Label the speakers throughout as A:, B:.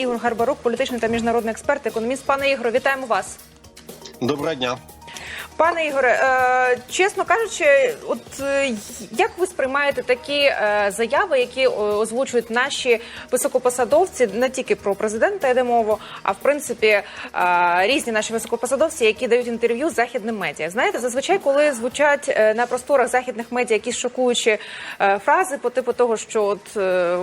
A: Ігор Гарбарук, політичний та міжнародний експерт, економіст. Пане Ігоре, вітаємо вас.
B: Доброго дня.
A: Пане Ігоре, е, чесно кажучи, от е, як ви сприймаєте такі е, заяви, які озвучують наші високопосадовці, не тільки про президента йде мова, а в принципі різні наші високопосадовці, які дають інтерв'ю західним медіа. Знаєте, зазвичай, коли звучать на просторах західних медіа якісь шокуючі фрази по типу того, що от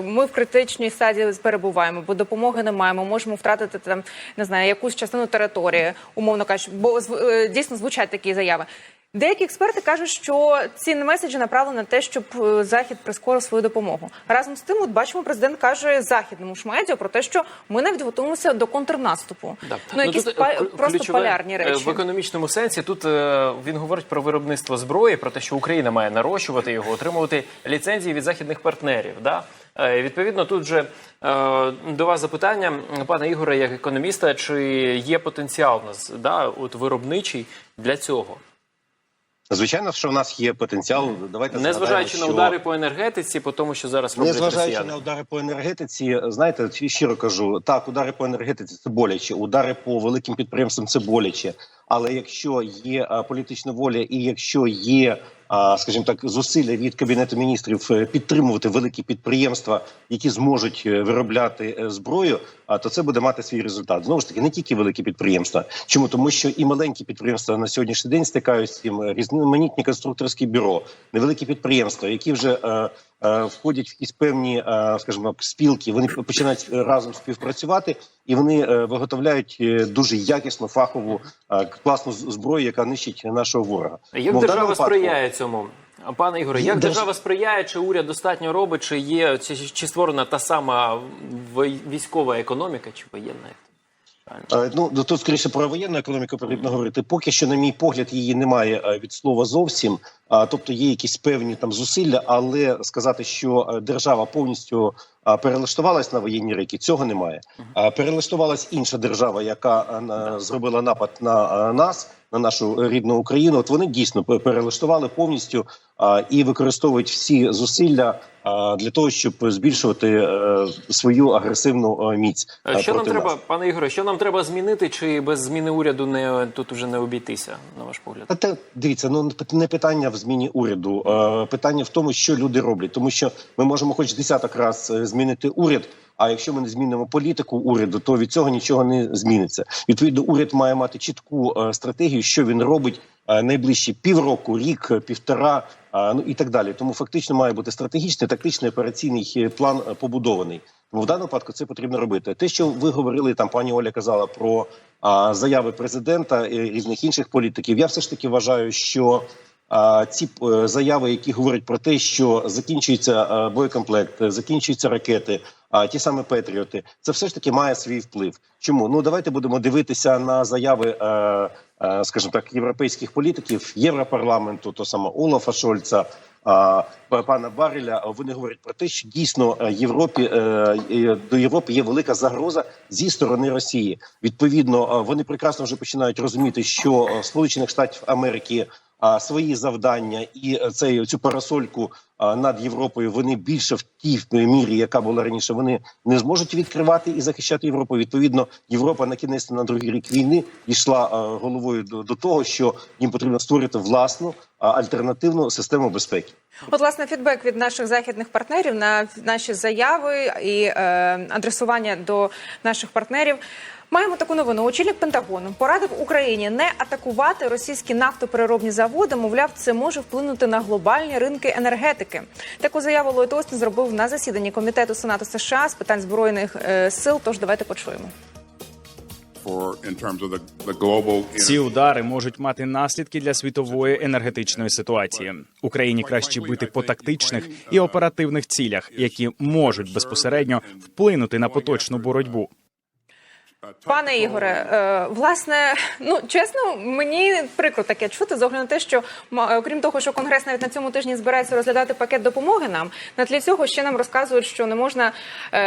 A: ми в критичній стадії перебуваємо, бо допомоги не маємо, можемо втратити там не знаю якусь частину території, умовно кажучи, бо дійсно звучать такі заяви. Деякі експерти кажуть, що ці меседжі направлені на те, щоб е, захід прискорив свою допомогу. Разом з тим, от бачимо, президент каже західному ж медіа про те, що ми навіть готуємося до контрнаступу.
C: Да.
A: Ну якісь
C: тут,
A: па-
C: е,
A: просто
C: ключове,
A: полярні
C: е,
A: речі.
C: в економічному сенсі. Тут він говорить про виробництво зброї, про те, що Україна має нарощувати його, отримувати ліцензії від західних партнерів. Да? Е, Відповідно, тут же е, до вас запитання, пане Ігоре, як економіста, чи є потенціал у нас да, от виробничий для цього,
B: Звичайно, що в нас є потенціал. Давайте
C: незважаючи на
B: згадаємо,
C: удари по енергетиці, по тому, що зараз роблять
B: Незважаючи
C: росіяни.
B: на удари по енергетиці, знаєте, щиро кажу, так, удари по енергетиці це боляче, удари по великим підприємствам це боляче. Але якщо є а, політична воля, і якщо є, скажімо так, зусилля від кабінету міністрів е, підтримувати великі підприємства, які зможуть е, виробляти е, зброю, то це буде мати свій результат. Знову ж таки, не тільки великі підприємства. Чому тому, що і маленькі підприємства на сьогоднішній день стикаються з цим е, різноманітні конструкторські бюро, невеликі підприємства, які вже е, е, входять в якісь певні, е, скажімо, спілки. Вони починають разом співпрацювати, і вони е, виготовляють е, дуже якісну фахову е, класну зброю, яка нищить нашого ворога.
C: Як
B: Тому в
C: держава сприяє цьому? А, Пане Ігоре, як
B: Держ-
C: держава сприяє, чи уряд достатньо робить, чи є чи, чи створена та сама військова економіка, чи воєнна?
B: Е, Ну тут скоріше про воєнну економіку потрібно говорити. Поки що, на мій погляд, її немає е, від слова зовсім. Тобто є якісь певні там зусилля, але сказати, що е, держава повністю перелаштувалась на воєнні рейки, цього немає. Перелаштувалась інша держава, яка зробила напад на нас, на нашу рідну Україну. От вони дійсно перелаштували повністю а, і використовують всі зусилля а, для того, щоб збільшувати е, свою агресивну е, міць.
C: А
B: е,
C: Що нам
B: нас.
C: треба, пане Ігоре, що нам треба змінити, чи без зміни уряду не тут уже не обійтися, на ваш погляд?
B: Та те дивіться, ну не питання в зміні уряду, е, питання в тому, що люди роблять, тому що ми можемо хоч десяток раз е, змінити уряд. А якщо ми не змінимо політику уряду, то від цього нічого не зміниться. Відповідно, уряд має мати чітку е, стратегію, що він робить е, найближчі півроку, рік, е, півтора, ну і так далі. Тому фактично має бути стратегічний, тактичний операційний план побудований. Тому в даному випадку це потрібно робити. Те, що ви говорили, там пані Оля казала про а, заяви президента і різних інших політиків. Я все ж таки вважаю, що ці е, заяви, які говорять про те, що закінчується е, боєкомплект, е, закінчуються ракети, а ті самі Петріоти, це все ж таки має свій вплив. Чому? Ну давайте будемо дивитися на заяви, скажімо так, європейських політиків, Європарламенту, то саме Олафа Шольца. Пана Бареля вони говорять про те, що дійсно Європі до Європи є велика загроза зі сторони Росії. Відповідно, вони прекрасно вже починають розуміти, що Сполучених Штатів Америки свої завдання і е, цей цю парасольку над Європою вони більше в тій мірі, яка була раніше, вони не зможуть відкривати і захищати Європу. Відповідно, Європа на кінець на другий рік війни йшла головою до, до того, що їм потрібно створити власну альтернативну систему безпеки.
A: От, власне, фідбек від наших західних партнерів на наші заяви і е, адресування до наших партнерів. Маємо таку новину. Очільник Пентагону порадив Україні не атакувати російські нафтопереробні заводи. Мовляв, це може вплинути на глобальні ринки енергетики. Таку заяву Ллойд Остін зробив на засіданні комітету Сенату США з питань збройних е, сил. Тож давайте почуємо.
D: Ці удари можуть мати наслідки для світової енергетичної ситуації. Україні краще бити по тактичних і оперативних цілях, які можуть безпосередньо вплинути на поточну боротьбу.
A: Пане Ігоре, е, власне, ну чесно, мені прикро таке чути з огляду на те, що окрім того, що конгрес навіть на цьому тижні збирається розглядати пакет допомоги нам, на тлі цього ще нам розказують, що не можна е,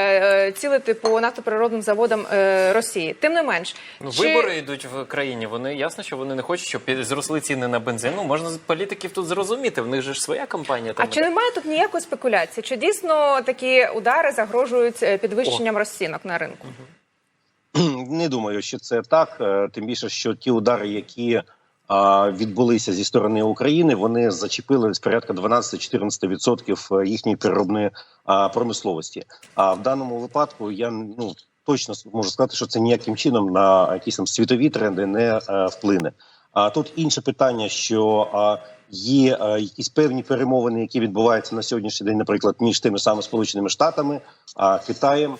A: е, цілити по нафтопереробним заводам е, Росії. Тим не менш,
C: Ну,
A: чи-
C: вибори йдуть в країні. Вони ясно, що вони не хочуть, щоб пі- зросли ціни на бензин. Ну можна з політиків тут зрозуміти. В них же ж своя кампанія.
A: а
C: Там
A: чи немає тут ніякої спекуляції? Чи дійсно такі удари загрожують е, підвищенням розцінок на ринку?
B: Не думаю, що це так. Е, Тим більше, що ті удари, які відбулися зі сторони України, вони зачепили порядка 12-14% їхньої переробної промисловості. А в даному випадку я ну точно можу сказати, що це ніяким чином на якісь там світові тренди не е, вплине. А тут інше питання, що є якісь певні перемовини, які відбуваються на сьогоднішній день, наприклад, між тими самими сполученими штатами, Китаєм.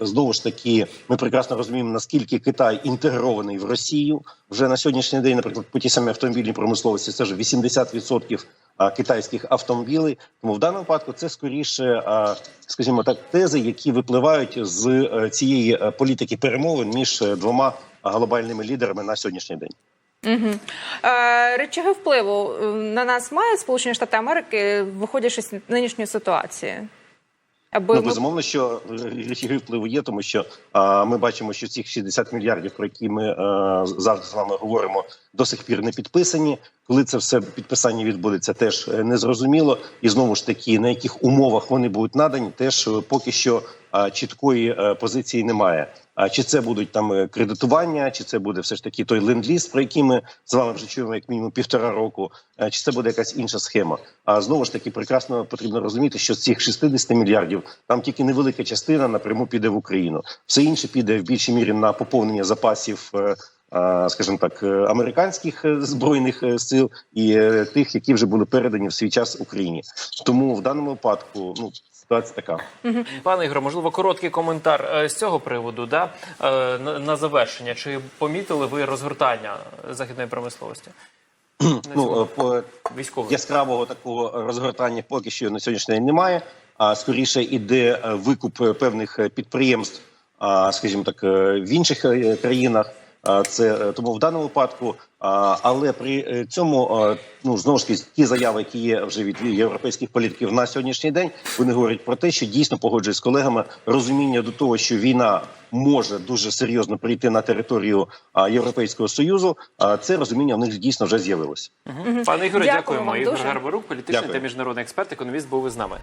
B: Знову ж таки, ми прекрасно розуміємо, наскільки Китай інтегрований в Росію вже на сьогоднішній день, наприклад, по тій самій автомобільній промисловості, це ж 80% китайських автомобілів. Тому в даному випадку це скоріше, скажімо так, тези, які випливають з е, цієї е, політики перемовин між е, двома глобальними лідерами на сьогоднішній день.
A: Е, Речаги впливу на нас мають Сполучені Штати Америки, виходячи з нинішньої ситуації. Аби
B: Ну, безумовно, що речаги впливу є, тому що а, ми бачимо, що ці 60 мільярдів, про які ми а, завжди з вами говоримо, до сих пір не підписані. Коли це все підписання відбудеться, теж е, незрозуміло. І знову ж таки, на яких умовах вони будуть надані, теж е, поки що чіткої е, позиції немає. А чи це будуть там е, кредитування, чи це буде все ж таки той ленд-ліз, про який ми з вами вже чуємо як мінімум півтора року, е, чи це буде якась інша схема? А знову ж таки, прекрасно потрібно розуміти, що з цих 60 мільярдів там тільки невелика частина напряму піде в Україну. Все інше піде в більшій мірі на поповнення запасів. е, е, Скажімо так, е, американських е, збройних е, сил і е, тих, які вже були передані в свій час Україні. Тому в даному випадку ну ситуація така.
C: Пане Ігоре, можливо, короткий коментар е, з цього приводу, да? е, на, завершення. Чи помітили ви розгортання західної промисловості?
B: Ну е, по
C: Військової?
B: яскравого такого розгортання поки що на сьогоднішній день немає. А скоріше іде е, викуп певних підприємств, скажімо так, в інших країнах. А, Це е, тому в даному випадку, але при е, цьому ну знову ж таки ті заяви, які є вже від європейських політиків на сьогоднішній день, вони говорять про те, що дійсно погоджують з колегами розуміння до того, що війна може дуже серйозно прийти на територію Європейського союзу. А це розуміння в них дійсно вже з'явилося.
C: Пане Ігоре,
A: Дякую
C: дякуємо.
A: вам
C: Ігор
A: дуже.
C: Гарбарук, політичний
B: Дякую.
C: та міжнародний експерт, економіст, був із нами.